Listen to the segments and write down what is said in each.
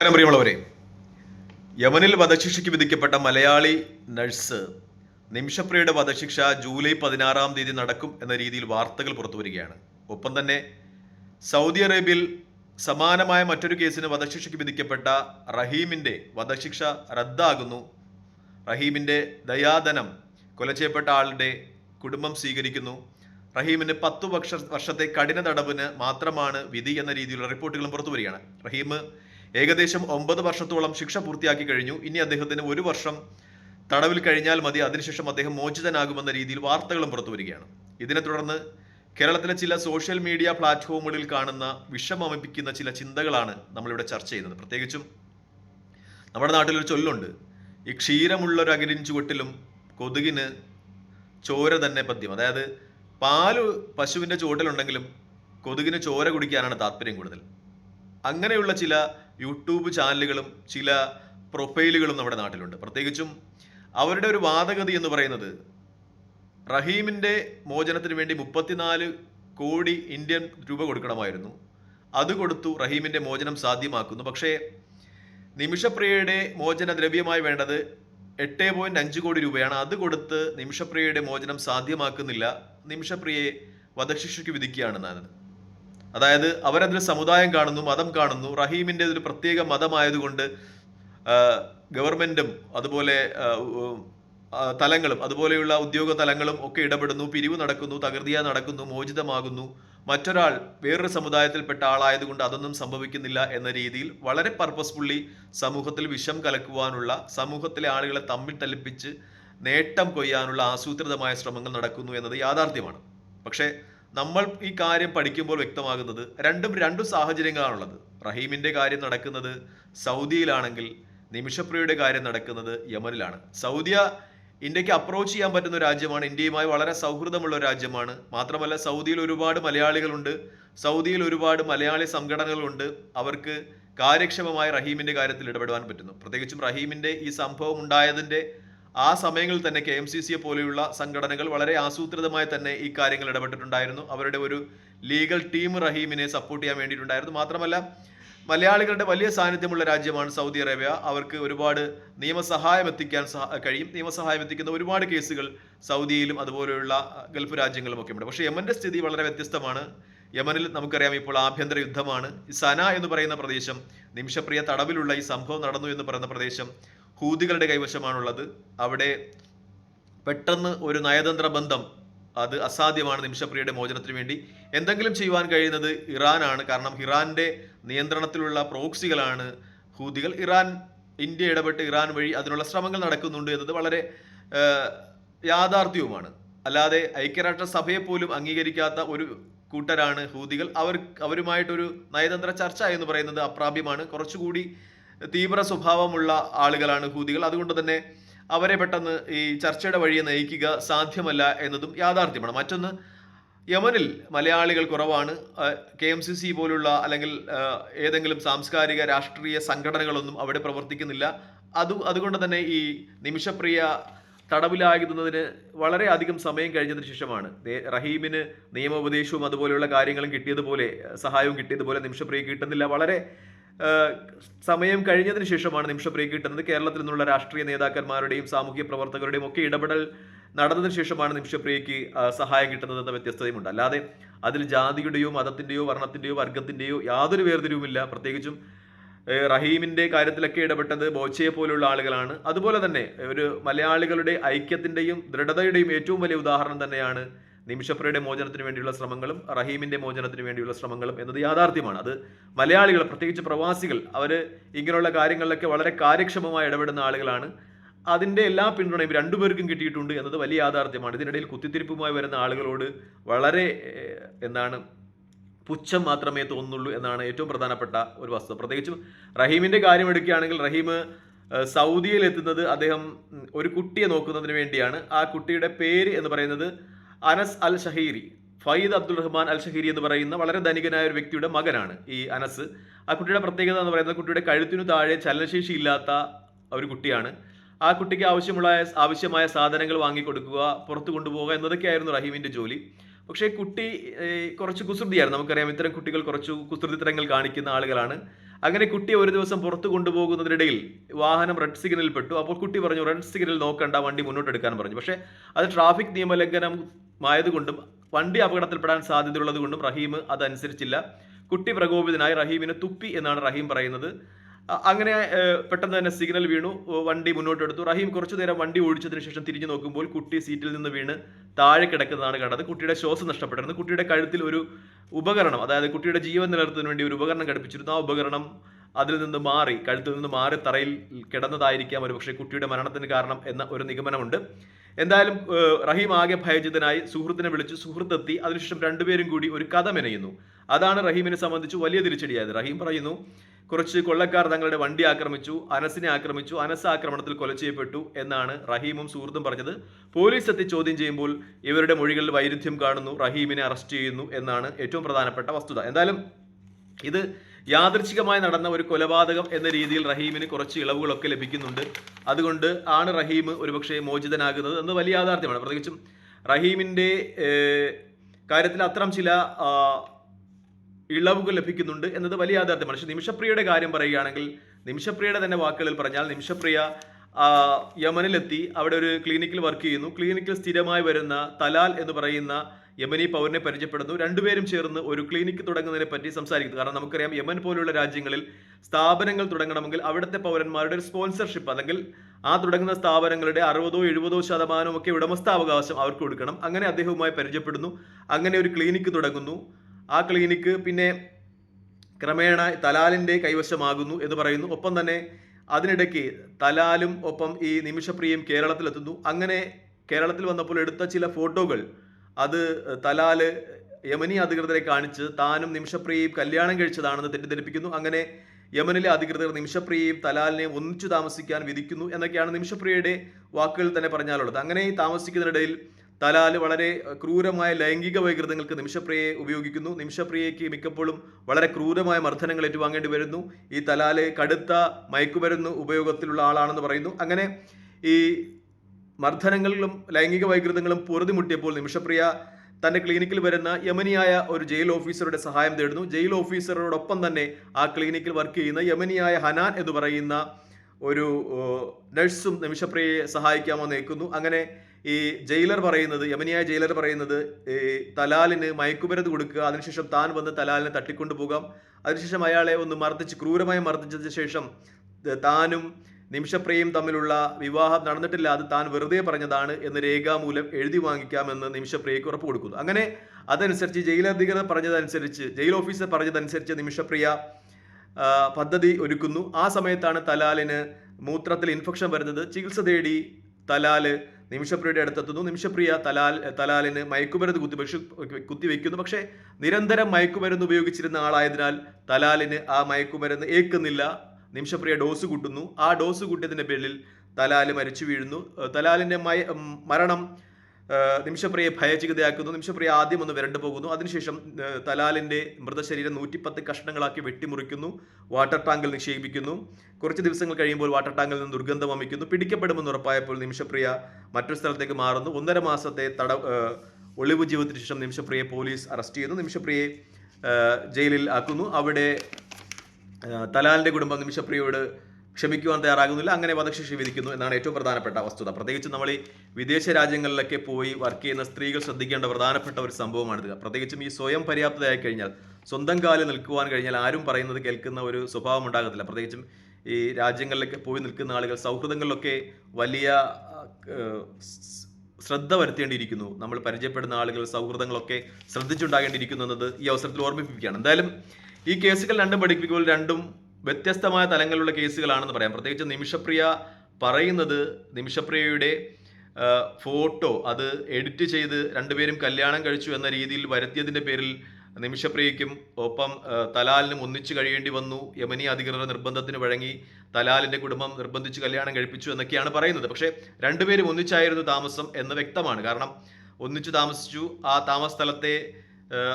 പ്രിയമുള്ളവരെ. യമനിൽ വധശിക്ഷയ്ക്ക് വിധിക്കപ്പെട്ട മലയാളി നഴ്സ് നിമിഷപ്രിയയുടെ വധശിക്ഷ ജൂലൈ പതിനാറാം തീയതി നടക്കും എന്ന രീതിയിൽ വാർത്തകൾ പുറത്തു വരികയാണ്. ഒപ്പം തന്നെ സൗദി അറേബ്യയിൽ സമാനമായ മറ്റൊരു കേസിന് വധശിക്ഷയ്ക്ക് വിധിക്കപ്പെട്ട റഹീമിന്റെ വധശിക്ഷ റദ്ദാകുന്നു. റഹീമിന്റെ ദയാധനം കൊല ചെയ്യപ്പെട്ട ആളുടെ കുടുംബം സ്വീകരിക്കുന്നു. റഹീമിന് പത്തു വർഷ വർഷത്തെ കഠിന തടവിന് മാത്രമാണ് വിധി എന്ന രീതിയിലുള്ള റിപ്പോർട്ടുകളും പുറത്തു വരികയാണ്. റഹീം ഏകദേശം ഒമ്പത് വർഷത്തോളം ശിക്ഷ പൂർത്തിയാക്കി കഴിഞ്ഞു. ഇനി അദ്ദേഹത്തിന് ഒരു വർഷം തടവിൽ കഴിഞ്ഞാൽ മതി. അതിനുശേഷം അദ്ദേഹം മോചിതനാകുമെന്ന രീതിയിൽ വാർത്തകളും പുറത്തു വരികയാണ്. ഇതിനെ തുടർന്ന് കേരളത്തിലെ ചില സോഷ്യൽ മീഡിയ പ്ലാറ്റ്ഫോമുകളിൽ കാണുന്ന വിഷമമിപ്പിക്കുന്ന ചില ചിന്തകളാണ് നമ്മളിവിടെ ചർച്ച ചെയ്യുന്നത്. പ്രത്യേകിച്ചും നമ്മുടെ നാട്ടിലൊരു ചൊല്ലുണ്ട്. ഈ ക്ഷീരമുള്ള ഒരു അകിരിൻ ചുവട്ടിലും കൊതുകിന് ചോര തന്നെ പദ്യം. അതായത് പാൽ പശുവിന്റെ ചുവട്ടിലുണ്ടെങ്കിലും കൊതുകിന് ചോര കുടിക്കാനാണ് താല്പര്യം കൂടുതൽ. അങ്ങനെയുള്ള ചില യൂട്യൂബ് ചാനലുകളും ചില പ്രൊഫൈലുകളും നമ്മുടെ നാട്ടിലുണ്ട്. പ്രത്യേകിച്ചും അവരുടെ ഒരു വാദഗതി എന്ന് പറയുന്നത് റഹീമിന്റെ മോചനത്തിന് വേണ്ടി മുപ്പത്തിനാല് കോടി ഇന്ത്യൻ രൂപ കൊടുക്കണമായിരുന്നു. അത് കൊടുത്തു റഹീമിന്റെ മോചനം സാധ്യമാക്കുന്നു. പക്ഷേ നിമിഷപ്രിയയുടെ മോചന ദ്രവ്യമായി വേണ്ടത് എട്ട് പോയിന്റ് അഞ്ച് കോടി രൂപയാണ്. അത് കൊടുത്ത് നിമിഷപ്രിയയുടെ മോചനം സാധ്യമാക്കുന്നില്ല. നിമിഷപ്രിയയെ വധശിക്ഷയ്ക്ക് വിധിക്കുകയാണ് വിധിക്കുകയാണെന്നാണ്. അതായത് അവരതിൽ സമുദായം കാണുന്നു മതം കാണുന്നു. റഹീമിന്റെ ഒരു പ്രത്യേക മതമായതുകൊണ്ട് ഗവൺമെന്റും അതുപോലെ തലങ്ങളും അതുപോലെയുള്ള ഉദ്യോഗ തലങ്ങളും ഒക്കെ ഇടപെടുന്നു. പിരിവ് നടക്കുന്നു തകൃതിയ നടക്കുന്നു മോചിതമാകുന്നു. മറ്റൊരാൾ വേറൊരു സമുദായത്തിൽപ്പെട്ട ആളായതുകൊണ്ട് അതൊന്നും സംഭവിക്കുന്നില്ല എന്ന രീതിയിൽ വളരെ പർപ്പസ്ഫുള്ളി സമൂഹത്തിൽ വിഷം കലക്കുവാനുള്ള സമൂഹത്തിലെ ആളുകളെ തമ്മിൽ തല്ലിപ്പിച്ച് നേട്ടം കൊയ്യാനുള്ള ആസൂത്രിതമായ ശ്രമങ്ങൾ നടക്കുന്നു എന്നത് യാഥാർത്ഥ്യമാണ്. പക്ഷേ നമ്മൾ ഈ കാര്യം പഠിക്കുമ്പോൾ വ്യക്തമാകുന്നത് രണ്ടും രണ്ടു സാഹചര്യങ്ങളാണുള്ളത്. റഹീമിന്റെ കാര്യം നടക്കുന്നത് സൗദിയിലാണെങ്കിൽ നിമിഷപ്രിയയുടെ കാര്യം നടക്കുന്നത് യമനിലാണ്. സൗദിയ ഇന്ത്യയ്ക്ക് അപ്രോച്ച് ചെയ്യാൻ പറ്റുന്ന രാജ്യമാണ്. ഇന്ത്യയുമായി വളരെ സൗഹൃദമുള്ള രാജ്യമാണ്. മാത്രമല്ല സൗദിയിൽ ഒരുപാട് മലയാളികളുണ്ട്. സൗദിയിൽ ഒരുപാട് മലയാളി സംഘടനകളുണ്ട്. അവർക്ക് കാര്യക്ഷമമായി റഹീമിന്റെ കാര്യത്തിൽ ഇടപെടുവാൻ പറ്റുന്നു. പ്രത്യേകിച്ചും റഹീമിന്റെ ഈ സംഭവം ഉണ്ടായതിന്റെ ആ സമയങ്ങളിൽ തന്നെ കെ എം സി സിയെ പോലെയുള്ള സംഘടനകൾ വളരെ ആസൂത്രിതമായി തന്നെ ഈ കാര്യങ്ങൾ ഇടപെട്ടിട്ടുണ്ടായിരുന്നു. അവരുടെ ഒരു ലീഗൽ ടീം റഹീമിനെ സപ്പോർട്ട് ചെയ്യാൻ വേണ്ടിയിട്ടുണ്ടായിരുന്നു. മാത്രമല്ല മലയാളികളുടെ വലിയ സാന്നിധ്യമുള്ള രാജ്യമാണ് സൗദി അറേബ്യ. അവർക്ക് ഒരുപാട് നിയമസഹായം എത്തിക്കാൻ കഴിയും. നിയമസഹായം എത്തിക്കുന്ന ഒരുപാട് കേസുകൾ സൗദിയിലും അതുപോലെയുള്ള ഗൾഫ് രാജ്യങ്ങളും ഒക്കെ ഉണ്ട് പക്ഷേ യമന്റെ സ്ഥിതി വളരെ വ്യത്യസ്തമാണ്. യമനിൽ നമുക്കറിയാം ഇപ്പോൾ ആഭ്യന്തര യുദ്ധമാണ്. സന എന്ന് പറയുന്ന പ്രദേശം നിമിഷപ്രിയ തടവിലുള്ള ഈ സംഭവം നടന്നു എന്ന് പറയുന്ന പ്രദേശം ഹൂതികളുടെ കൈവശമാണുള്ളത്. അവിടെ പെട്ടെന്ന് ഒരു നയതന്ത്ര ബന്ധം അത് അസാധ്യമാണ് നിമിഷപ്രിയയുടെ മോചനത്തിന് വേണ്ടി. എന്തെങ്കിലും ചെയ്യുവാൻ കഴിയുന്നത് ഇറാനാണ്. കാരണം ഇറാന്റെ നിയന്ത്രണത്തിലുള്ള പ്രോക്സികളാണ് ഹൂതികൾ. ഇറാൻ ഇന്ത്യ ഇടപെട്ട് ഇറാൻ വഴി അതിനുള്ള ശ്രമങ്ങൾ നടക്കുന്നുണ്ട് എന്നത് വളരെ യാഥാർത്ഥ്യവുമാണ്. അല്ലാതെ ഐക്യരാഷ്ട്ര സഭയെ പോലും അംഗീകരിക്കാത്ത ഒരു കൂട്ടരാണ് ഹൂതികൾ. അവർ അവരുമായിട്ടൊരു നയതന്ത്ര ചർച്ച എന്ന് പറയുന്നത് അപ്രാപ്യമാണ്. കുറച്ചുകൂടി തീവ്ര സ്വഭാവമുള്ള ആളുകളാണ് ഹൂതികൾ. അതുകൊണ്ട് തന്നെ അവരെ പെട്ടെന്ന് ഈ ചർച്ചയുടെ വഴിയെ നയിക്കുക സാധ്യമല്ല എന്നതും യാഥാർത്ഥ്യമാണ്. മറ്റൊന്ന് യമനിൽ മലയാളികൾ കുറവാണ്. കെ എം സി സി പോലുള്ള അല്ലെങ്കിൽ ഏതെങ്കിലും സാംസ്കാരിക രാഷ്ട്രീയ സംഘടനകളൊന്നും അവിടെ പ്രവർത്തിക്കുന്നില്ല. അത് അതുകൊണ്ട് തന്നെ ഈ നിമിഷപ്രിയ തടവിലാകുന്നതിന് വളരെ അധികം സമയം കഴിഞ്ഞതിന് ശേഷമാണ്. റഹീമിന് നിയമോപദേശവും അതുപോലെയുള്ള കാര്യങ്ങളും കിട്ടിയതുപോലെ സഹായവും കിട്ടിയതുപോലെ നിമിഷപ്രിയ കിട്ടുന്നില്ല. വളരെ സമയം കഴിഞ്ഞതിന് ശേഷമാണ് നിമിഷപ്രിയ കിട്ടുന്നത്. കേരളത്തിൽ നിന്നുള്ള രാഷ്ട്രീയ നേതാക്കന്മാരുടെയും സാമൂഹ്യ പ്രവർത്തകരുടെയും ഒക്കെ ഇടപെടൽ നടന്നതിന് ശേഷമാണ് നിമിഷപ്രിയയ്ക്ക് സഹായം കിട്ടുന്നത് എന്ന വ്യത്യസ്തതയുമുണ്ട്. അല്ലാതെ അതിൽ ജാതിയുടെയോ മതത്തിന്റെയോ വർണത്തിന്റെയോ വർഗത്തിന്റെയോ യാതൊരു വേർതിരിവുമില്ല. പ്രത്യേകിച്ചും റഹീമിന്റെ കാര്യത്തിലൊക്കെ ഇടപെട്ടത് ബോച്ചയെ പോലുള്ള ആളുകളാണ്. അതുപോലെ തന്നെ ഒരു മലയാളികളുടെ ഐക്യത്തിന്റെയും ദൃഢതയുടെയും ഏറ്റവും വലിയ ഉദാഹരണം തന്നെയാണ് നിമിഷപ്രിയയുടെ മോചനത്തിന് വേണ്ടിയുള്ള ശ്രമങ്ങളും റഹീമിന്റെ മോചനത്തിന് വേണ്ടിയുള്ള ശ്രമങ്ങളും എന്നത് യാഥാർത്ഥ്യമാണ്. അത് മലയാളികൾ പ്രത്യേകിച്ച് പ്രവാസികൾ അവർ ഇങ്ങനെയുള്ള കാര്യങ്ങളിലൊക്കെ വളരെ കാര്യക്ഷമമായി ഇടപെടുന്ന ആളുകളാണ്. അതിന്റെ എല്ലാ പിന്തുണയും രണ്ടുപേർക്കും കിട്ടിയിട്ടുണ്ട് എന്നത് വലിയ യാഥാർത്ഥ്യമാണ്. ഇതിനിടയിൽ കുത്തിത്തിരിപ്പുമായി വരുന്ന ആളുകളോട് വളരെ എന്താണ് പുച്ഛം മാത്രമേ തോന്നുന്നുള്ളൂ എന്നാണ് ഏറ്റവും പ്രധാനപ്പെട്ട ഒരു വസ്തു. പ്രത്യേകിച്ചും റഹീമിന്റെ കാര്യം എടുക്കുകയാണെങ്കിൽ റഹീം സൗദിയിൽ എത്തുന്നത് അദ്ദേഹം ഒരു കുട്ടിയെ നോക്കുന്നതിന് വേണ്ടിയാണ്. ആ കുട്ടിയുടെ പേര് എന്ന് പറയുന്നത് അനസ് അൽ ഷഹീരി ഫയ്ദ് അബ്ദുൾ റഹ്മാൻ അൽ ഷഹീരി എന്ന് പറയുന്ന വളരെ ധനികനായ ഒരു വ്യക്തിയുടെ മകനാണ് ഈ അനസ്. ആ കുട്ടിയുടെ പ്രത്യേകത എന്ന് പറയുന്നത് കുട്ടിയുടെ കഴുത്തിനു താഴെ ചലനശേഷി ഇല്ലാത്ത ഒരു കുട്ടിയാണ്. ആ കുട്ടിക്ക് ആവശ്യമുള്ള ആവശ്യമായ സാധനങ്ങൾ വാങ്ങിക്കൊടുക്കുക പുറത്തു കൊണ്ടുപോകുക എന്നതൊക്കെയായിരുന്നു റഹീമിന്റെ ജോലി. പക്ഷേ കുട്ടി കുറച്ച് കുസൃതിയായിരുന്നു. നമുക്കറിയാം ഇത്തരം കുട്ടികൾ കുറച്ച് കുസൃതിത്തരങ്ങൾ കാണിക്കുന്ന ആളുകളാണ്. അങ്ങനെ കുട്ടി ഒരു ദിവസം പുറത്തു കൊണ്ടുപോകുന്നതിനിടയിൽ വാഹനം റെഡ് സിഗ്നലിൽ പെട്ടു. അപ്പോൾ കുട്ടി പറഞ്ഞു റെഡ് സിഗ്നൽ നോക്കണ്ട വണ്ടി മുന്നോട്ട് എടുക്കാൻ പറഞ്ഞു. പക്ഷേ അത് ട്രാഫിക് നിയമലംഘനമായതുകൊണ്ടും വണ്ടി അപകടത്തിൽപ്പെടാൻ സാധ്യതയുള്ളത് കൊണ്ടും റഹീം അതനുസരിച്ചില്ല. കുട്ടി പ്രകോപിതനായി റഹീമിനെ തുപ്പി എന്നാണ് റഹീം പറയുന്നത്. അങ്ങനെ പെട്ടെന്ന് തന്നെ സിഗ്നൽ വീണു. വണ്ടി മുന്നോട്ടെടുത്തു. റഹീം കുറച്ചു നേരം വണ്ടി ഓടിച്ചതിന് ശേഷം തിരിഞ്ഞു നോക്കുമ്പോൾ കുട്ടി സീറ്റിൽ നിന്ന് വീണ് താഴെ കിടക്കുന്നതാണ് കണ്ടത്. കുട്ടിയുടെ ശ്വാസം നഷ്ടപ്പെട്ടിരുന്നു. കുട്ടിയുടെ കഴുത്തിൽ ഒരു ഉപകരണം അതായത് കുട്ടിയുടെ ജീവൻ നിലനിർത്തുന്നതിന് വേണ്ടി ഒരു ഉപകരണം ഘടിപ്പിച്ചിരുന്നു. ആ ഉപകരണം അതിൽ നിന്ന് മാറി കഴുത്തിൽ നിന്ന് മാറി തറയിൽ കിടന്നതായിരിക്കാം ഒരു പക്ഷേ കുട്ടിയുടെ മരണത്തിന് കാരണം എന്ന ഒരു നിഗമനമുണ്ട്. എന്തായാലും റഹീം ആകെ ഭയചിതനായി സുഹൃത്തിനെ വിളിച്ചു സുഹൃത്തെത്തി അതിനുശേഷം രണ്ടുപേരും കൂടി ഒരു കഥ മെനയുന്നു. അതാണ് റഹീമിനെ സംബന്ധിച്ച് വലിയ തിരിച്ചടിയായത്. റഹീം പറയുന്നു കുറച്ച് കൊള്ളക്കാർ തങ്ങളുടെ വണ്ടി ആക്രമിച്ചു അനസിനെ ആക്രമിച്ചു അനസ് ആക്രമണത്തിൽ കൊല ചെയ്യപ്പെട്ടു എന്നാണ് റഹീമും സുഹൃത്തും പറഞ്ഞത്. പോലീസ് എത്തി ചോദ്യം ചെയ്യുമ്പോൾ ഇവരുടെ മൊഴികളിൽ വൈരുദ്ധ്യം കാണുന്നു റഹീമിനെ അറസ്റ്റ് ചെയ്യുന്നു എന്നാണ് ഏറ്റവും പ്രധാനപ്പെട്ട വസ്തുത. എന്തായാലും ഇത് യാദൃച്ഛികമായി നടന്ന ഒരു കൊലപാതകം എന്ന രീതിയിൽ റഹീമിന് കുറച്ച് ഇളവുകളൊക്കെ ലഭിക്കുന്നുണ്ട്. അതുകൊണ്ട് ആണ് റഹീം ഒരുപക്ഷെ മോചിതനാകുന്നത് എന്ന് വലിയ യാഥാർത്ഥ്യമാണ്. പ്രത്യേകിച്ചും റഹീമിന്റെ കാര്യത്തിൽ അത്തരം ചില ഇളവുകൾ ലഭിക്കുന്നുണ്ട് എന്നത് വലിയ യാഥാർത്ഥ്യമാണ്. പക്ഷേ നിമിഷപ്രിയയുടെ കാര്യം പറയുകയാണെങ്കിൽ നിമിഷപ്രിയയുടെ തന്നെ വാക്കുകളിൽ പറഞ്ഞാൽ നിമിഷപ്രിയ യമനിലെത്തി. അവിടെ ഒരു ക്ലിനിക്കിൽ വർക്ക് ചെയ്യുന്നു. ക്ലിനിക്കിൽ സ്ഥിരമായി വരുന്ന തലാൽ എന്ന് പറയുന്ന യമനി പൗരനെ പരിചയപ്പെടുന്നു. രണ്ടുപേരും ചേർന്ന് ഒരു ക്ലിനിക്ക് തുടങ്ങുന്നതിനെ പറ്റി സംസാരിക്കുന്നു. കാരണം നമുക്കറിയാം യമൻ പോലുള്ള രാജ്യങ്ങളിൽ സ്ഥാപനങ്ങൾ തുടങ്ങണമെങ്കിൽ അവിടുത്തെ പൗരന്മാരുടെ ഒരു സ്പോൺസർഷിപ്പ് അല്ലെങ്കിൽ ആ തുടങ്ങുന്ന സ്ഥാപനങ്ങളുടെ അറുപതോ എഴുപതോ ശതമാനവും ഒക്കെ ഉടമസ്ഥാവകാശം അവർക്ക് കൊടുക്കണം. അങ്ങനെ അദ്ദേഹവുമായി പരിചയപ്പെടുന്നു. അങ്ങനെ ഒരു ക്ലിനിക്ക് തുടങ്ങുന്നു. ആ ക്ലിനിക്ക് പിന്നെ ക്രമേണ തലാലിന്റെ കൈവശമാകുന്നു എന്ന് പറയുന്നു. ഒപ്പം തന്നെ അതിനിടയ്ക്ക് തലാലും ഒപ്പം ഈ നിമിഷപ്രിയയും കേരളത്തിലെത്തുന്നു. അങ്ങനെ കേരളത്തിൽ വന്നപ്പോൾ എടുത്ത ചില ഫോട്ടോകൾ അത് തലാൽ യമനി അധികൃതരെ കാണിച്ച് താനും നിമിഷപ്രിയയും കല്യാണം കഴിച്ചതാണെന്ന് തെറ്റിദ്ധരിപ്പിക്കുന്നു. അങ്ങനെ യമനിലെ അധികൃതർ നിമിഷപ്രിയയും തലാലിനെ ഒന്നിച്ചു താമസിക്കാൻ വിധിക്കുന്നു എന്നൊക്കെയാണ് നിമിഷപ്രിയയുടെ വാക്കുകൾ തന്നെ പറഞ്ഞാലുള്ളത്. അങ്ങനെ താമസിക്കുന്നതിനിടയിൽ തലാൽ വളരെ ക്രൂരമായ ലൈംഗിക വൈകൃതങ്ങൾക്ക് നിമിഷപ്രിയയെ ഉപയോഗിക്കുന്നു. നിമിഷപ്രിയയ്ക്ക് മിക്കപ്പോഴും വളരെ ക്രൂരമായ മർദ്ദനങ്ങൾ ഏറ്റുവാങ്ങേണ്ടി വരുന്നു. ഈ തലാൽ കടുത്ത മയക്കുമരുന്ന് ഉപയോഗത്തിലുള്ള ആളാണെന്ന് പറയുന്നു. അങ്ങനെ ഈ മർദ്ദനങ്ങളും ലൈംഗിക വൈകൃതങ്ങളും പൊറുതിമുട്ടിയപ്പോൾ നിമിഷപ്രിയ തന്റെ ക്ലിനിക്കിൽ വരുന്ന യമനിയായ ഒരു ജയിൽ ഓഫീസറുടെ സഹായം തേടുന്നു. ജയിൽ ഓഫീസറോടൊപ്പം തന്നെ ആ ക്ലിനിക്കിൽ വർക്ക് ചെയ്യുന്ന യമനിയായ ഹനാൻ എന്ന് പറയുന്ന ഒരു നഴ്സും നിമിഷപ്രിയയെ സഹായിക്കാമോ നിൽക്കുന്നു അങ്ങനെ ഈ ജയിലർ പറയുന്നത് യമനിയായ ജയിലർ പറയുന്നത് ഈ തലാലിന് മയക്കുമരുന്ന് കൊടുക്കുക അതിനുശേഷം താൻ വന്ന് തലാലിനെ തട്ടിക്കൊണ്ടു പോകാം അതിനുശേഷം അയാളെ ഒന്ന് മർദ്ദിച്ച് ക്രൂരമായി മർദ്ദിച്ചതിന് ശേഷം താനും നിമിഷപ്രിയയും തമ്മിലുള്ള വിവാഹം നടന്നിട്ടില്ല അത് താൻ വെറുതെ പറഞ്ഞതാണ് എന്ന് രേഖാമൂലം എഴുതി വാങ്ങിക്കാമെന്ന് നിമിഷപ്രിയയ്ക്ക് ഉറപ്പ് കൊടുക്കുന്നു. അങ്ങനെ അതനുസരിച്ച് ജയിലധികൃതർ പറഞ്ഞതനുസരിച്ച് ജയിൽ ഓഫീസർ പറഞ്ഞതനുസരിച്ച് നിമിഷപ്രിയ പദ്ധതി ഒരുക്കുന്നു. ആ സമയത്താണ് തലാലിന് മൂത്രത്തിൽ ഇൻഫെക്ഷൻ വരുന്നത്. ചികിത്സ തേടി തലാൽ നിമിഷപ്രിയയുടെ അടുത്തെത്തുന്നു. നിമിഷപ്രിയ തലാൽ തലാലിന് മയക്കുമരുന്ന് കുത്തി കുത്തിവെച്ച് കുത്തിവെക്കുന്നു. പക്ഷേ നിരന്തരം മയക്കുമരുന്ന് ഉപയോഗിച്ചിരുന്ന ആളായതിനാൽ തലാലിന് ആ മയക്കുമരുന്ന് ഏക്കുന്നില്ല നിമിഷപ്രിയ ഡോസ് കൂട്ടുന്നു. ആ ഡോസ് കൂട്ടിയതിന്റെ പേരിൽ തലാൽ മരിച്ചു വീഴുന്നു. തലാലിന്റെ മരണം നിമിഷപ്രിയെ ഭയചികിതയാക്കുന്നു. നിമിഷപ്രിയ ആദ്യം ഒന്ന് വരണ്ടു പോകുന്നു. അതിനുശേഷം തലാലിന്റെ മൃതശരീരം നൂറ്റിപ്പത്ത് കഷ്ണങ്ങളാക്കി വെട്ടിമുറിക്കുന്നു. വാട്ടർ ടാങ്കിൽ നിക്ഷേപിക്കുന്നു. കുറച്ച് ദിവസങ്ങൾ കഴിയുമ്പോൾ വാട്ടർ ടാങ്കിൽ നിന്ന് ദുർഗന്ധം വമിക്കുന്നു. പിടിക്കപ്പെടുമെന്ന് ഉറപ്പായപ്പോൾ നിമിഷപ്രിയ മറ്റൊരു സ്ഥലത്തേക്ക് മാറുന്നു. ഒന്നര മാസത്തെ തട ഒളിവ് ജീവിതത്തിന് ശേഷം നിമിഷപ്രിയെ പോലീസ് അറസ്റ്റ് ചെയ്യുന്നു. നിമിഷപ്രിയെ ജയിലിൽ ആക്കുന്നു. അവിടെ ഏഹ് തലാലിന്റെ കുടുംബം നിമിഷപ്രിയയോട് ക്ഷമിക്കുവാൻ തയ്യാറാകുന്നില്ല. അങ്ങനെ വധശിക്ഷ വിധിക്കുന്നു എന്നാണ് ഏറ്റവും പ്രധാനപ്പെട്ട വസ്തുത. പ്രത്യേകിച്ച് നമ്മൾ ഈ വിദേശ രാജ്യങ്ങളിലൊക്കെ പോയി വർക്ക് ചെയ്യുന്ന സ്ത്രീകൾ ശ്രദ്ധിക്കേണ്ട പ്രധാനപ്പെട്ട ഒരു സംഭവമാണിത്. പ്രത്യേകിച്ചും ഈ സ്വയം പര്യാപ്തതയായി കഴിഞ്ഞാൽ സ്വന്തം കാലിൽ നിൽക്കുവാൻ കഴിഞ്ഞാൽ ആരും പറയുന്നത് കേൾക്കുന്ന ഒരു സ്വഭാവം ഉണ്ടാകത്തില്ല. പ്രത്യേകിച്ചും ഈ രാജ്യങ്ങളിലൊക്കെ പോയി നിൽക്കുന്ന ആളുകൾ സൗഹൃദങ്ങളിലൊക്കെ വലിയ ശ്രദ്ധ വരുത്തേണ്ടിയിരിക്കുന്നു. നമ്മൾ പരിചയപ്പെടുന്ന ആളുകൾ സൗഹൃദങ്ങളൊക്കെ ശ്രദ്ധിച്ചുണ്ടാകേണ്ടിയിരിക്കുന്നു എന്നത് ഈ അവസരത്തിൽ ഓർമ്മിപ്പിക്കുകയാണ്. എന്തായാലും ഈ കേസുകൾ രണ്ടും പഠിപ്പിക്കുമ്പോൾ രണ്ടും വ്യത്യസ്തമായ തലങ്ങളിലുള്ള കേസുകളാണെന്ന് പറയാം. പ്രത്യേകിച്ച് നിമിഷപ്രിയ പറയുന്നത് നിമിഷപ്രിയയുടെ ഫോട്ടോ അത് എഡിറ്റ് ചെയ്ത് രണ്ടുപേരും കല്യാണം കഴിച്ചു എന്ന രീതിയിൽ വരുത്തിയതിന്റെ പേരിൽ നിമിഷപ്രിയയ്ക്കും ഒപ്പം തലാലിനും ഒന്നിച്ചു കഴിയേണ്ടി വന്നു. യമനി അധികൃതരുടെ നിർബന്ധത്തിന് വഴങ്ങി തലാലിന്റെ കുടുംബം നിർബന്ധിച്ച് കല്യാണം കഴിപ്പിച്ചു എന്നൊക്കെയാണ് പറയുന്നത്. പക്ഷേ രണ്ടുപേരും ഒന്നിച്ചായിരുന്നു താമസം എന്ന് വ്യക്തമാണ്. കാരണം ഒന്നിച്ചു താമസിച്ചു. ആ താമസ സ്ഥലത്തെ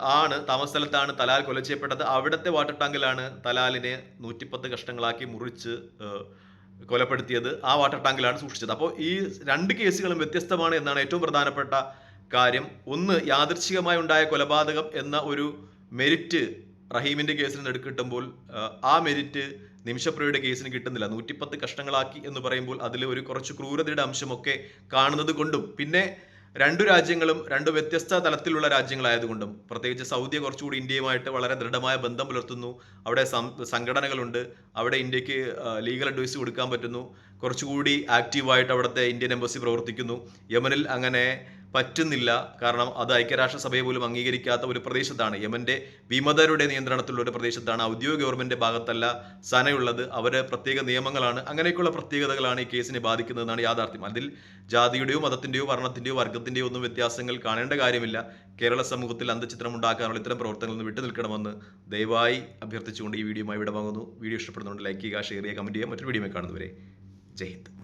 ആണ് താമസ സ്ഥലത്താണ് തലാൽ കൊല ചെയ്യപ്പെട്ടത്. അവിടുത്തെ വാട്ടർ ടാങ്കിലാണ് തലാലിനെ നൂറ്റിപ്പത്ത് കഷ്ണങ്ങളാക്കി മുറിച്ച് കൊലപ്പെടുത്തിയത്. ആ വാട്ടർ ടാങ്കിലാണ് സൂക്ഷിച്ചത്. അപ്പോൾ ഈ രണ്ട് കേസുകളും വ്യത്യസ്തമാണ് എന്നാണ് ഏറ്റവും പ്രധാനപ്പെട്ട കാര്യം. ഒന്ന് യാദൃച്ഛികമായി ഉണ്ടായ കൊലപാതകം എന്ന ഒരു മെരിറ്റ് റഹീമിന്റെ കേസിന് കിട്ടുമ്പോൾ ആ മെരിറ്റ് നിമിഷപ്രയുടെ കേസിന് കിട്ടുന്നില്ല. നൂറ്റിപ്പത്ത് കഷ്ണങ്ങളാക്കി എന്ന് പറയുമ്പോൾ അതിൽ ഒരു കുറച്ച് ക്രൂരതയുടെ അംശമൊക്കെ കാണുന്നത് കൊണ്ടും പിന്നെ രണ്ടു രാജ്യങ്ങളും രണ്ട് വ്യത്യസ്ത തലത്തിലുള്ള രാജ്യങ്ങളായതുകൊണ്ടും പ്രത്യേകിച്ച് സൗദി കുറച്ചുകൂടി ഇന്ത്യയുമായിട്ട് വളരെ ദൃഢമായ ബന്ധം പുലർത്തുന്നു. അവിടെ സംഘടനകളുണ്ട്. അവിടെ ഇന്ത്യയ്ക്ക് ലീഗൽ അഡ്വൈസ് കൊടുക്കാൻ പറ്റുന്നു. കുറച്ചുകൂടി ആക്റ്റീവായിട്ട് അവിടുത്തെ ഇന്ത്യൻ എംബസി പ്രവർത്തിക്കുന്നു. യമനിൽ അങ്ങനെ പറ്റുന്നില്ല. കാരണം അത് ഐക്യരാഷ്ട്രസഭയെ പോലും അംഗീകരിക്കാത്ത ഒരു പ്രദേശത്താണ്. യമന്റെ വിമതരുടെ നിയന്ത്രണത്തിലുള്ള ഒരു പ്രദേശത്താണ്. ഔദ്യോഗിക ഗവൺമെന്റിന്റെ ഭാഗത്തല്ല സനയുള്ളത്. അവർ പ്രത്യേക നിയമങ്ങളാണ്. അങ്ങനെയൊക്കെയുള്ള പ്രത്യേകതകളാണ് ഈ കേസിനെ ബാധിക്കുന്നതെന്നാണ് യാഥാർത്ഥ്യം. അതിൽ ജാതിയുടെയോ മതത്തിന്റെയോ വർണത്തിന്റെയോ വർഗത്തിന്റെയോ ഒന്നും വ്യത്യാസങ്ങൾ കാണേണ്ട കാര്യമില്ല. കേരള സമൂഹത്തിൽ അന്തചിത്രം ഉണ്ടാക്കാനുള്ള ഇത്തരം പ്രവർത്തനങ്ങളിൽ നിന്ന് വിട്ടു നിൽക്കണമെന്ന് ദയവായി അഭ്യർത്ഥിച്ചുകൊണ്ട് ഈ വീഡിയോയുമായി വിടവാങ്ങുന്നു. വീഡിയോ ഇഷ്ടപ്പെടുന്നുണ്ട് ലൈക്ക് ചെയ്യുക ഷെയർ ചെയ്യുക കമന്റ് ചെയ്യുക. മറ്റൊരു വീഡിയോ കാണുന്നവരെ ജയ് ഹിന്ദ്.